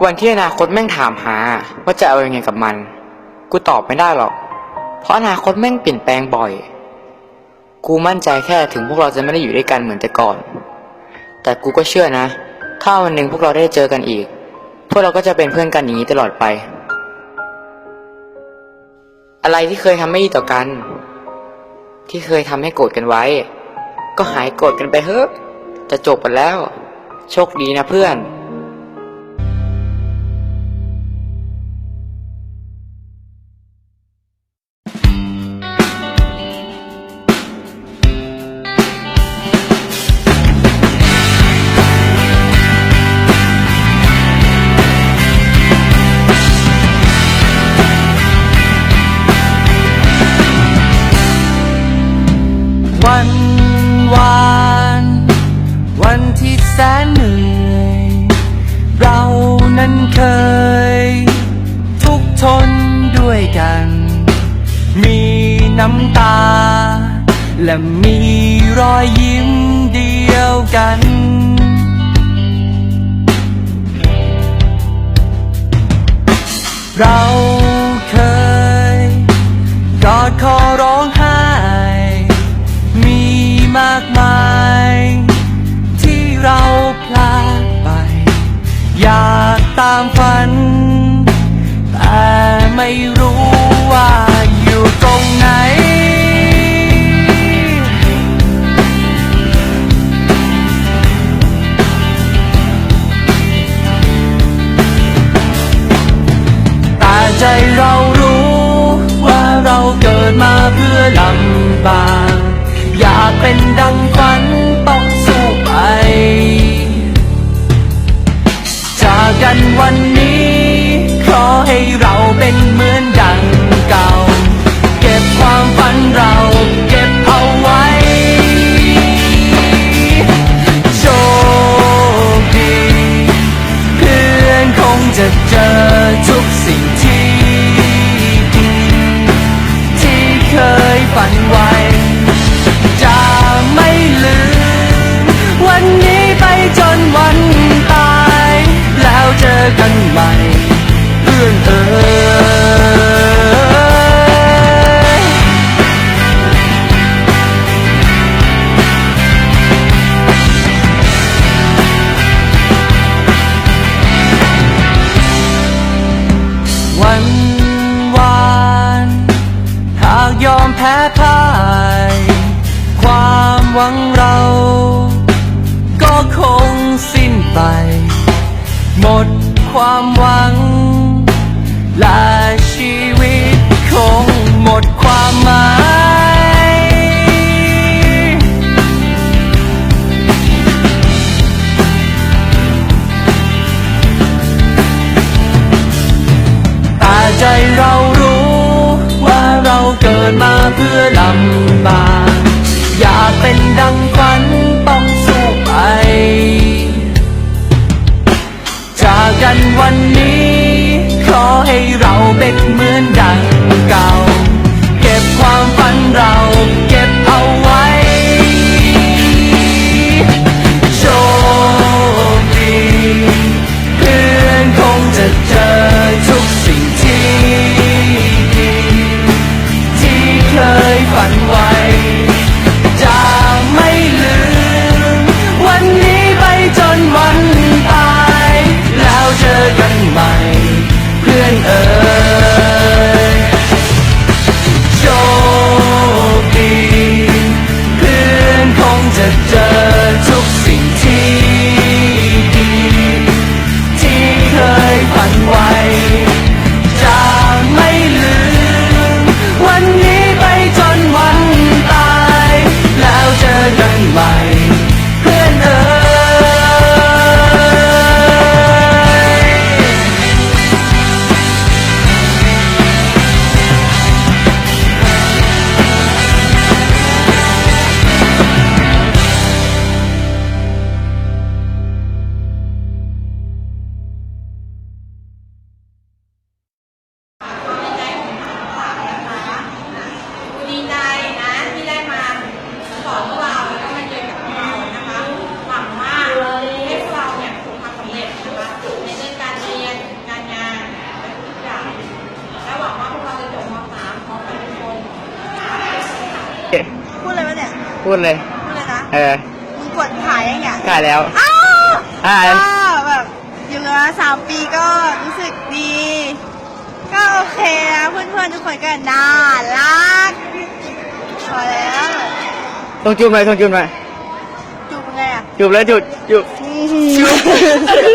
วันที่อนาคตแม่งถามหา ว่าจะเอาอยังไงกับมัน กูตอบไม่ได้หรอก เพราะอนาคตแม่งเปลี่ยนแปลงบ่อย กูมั่นใจแค่ถึงพวกเราจะไม่ได้อยู่ด้วยกันเหมือนแต่ก่อน แต่กูก็เชื่อนะ ถ้าวันหนึ่งพวกเราได้เจอกันอีก พวกเราก็จะเป็นเพื่อนกันอย่างนี้ตลอดไป อะไรที่เคยทำไม่ดีต่อกัน ที่เคยทำให้โกรธกันไว้ ก็หายโกรธกันไปเถอะจะจบกันแล้ว โชคดีนะเพื่อน กัน มีน้ำตา และมีรอยยิ้มเดียวกัน เราเคยกอดคอร้องไห้ มีมากมาย ที่เราพลาดไป อยากตามฝัน แต่ไม่รู้ หมดความหวัง และชีวิตคงหมดความหมาย แต่ใจเรารู้ว่าเราเกิดมาเพื่อลำบาก อยากเป็นดังฝัน เราเก็บเอา พูดเลย พูดเลยนะเออมึงกดถ่ายยังไงถ่ายแล้ว อ้าวอ่าก็แบบอยู่มาสามปีก็รู้สึกดี ก็โอเคนะเพื่อนๆทุกคนก็น่ารักพอแล้วต้องจุ่มไหมต้องจุ่มไหมจูบไงอะจุ่มแล้วจุ่มจุ่มจุ่ม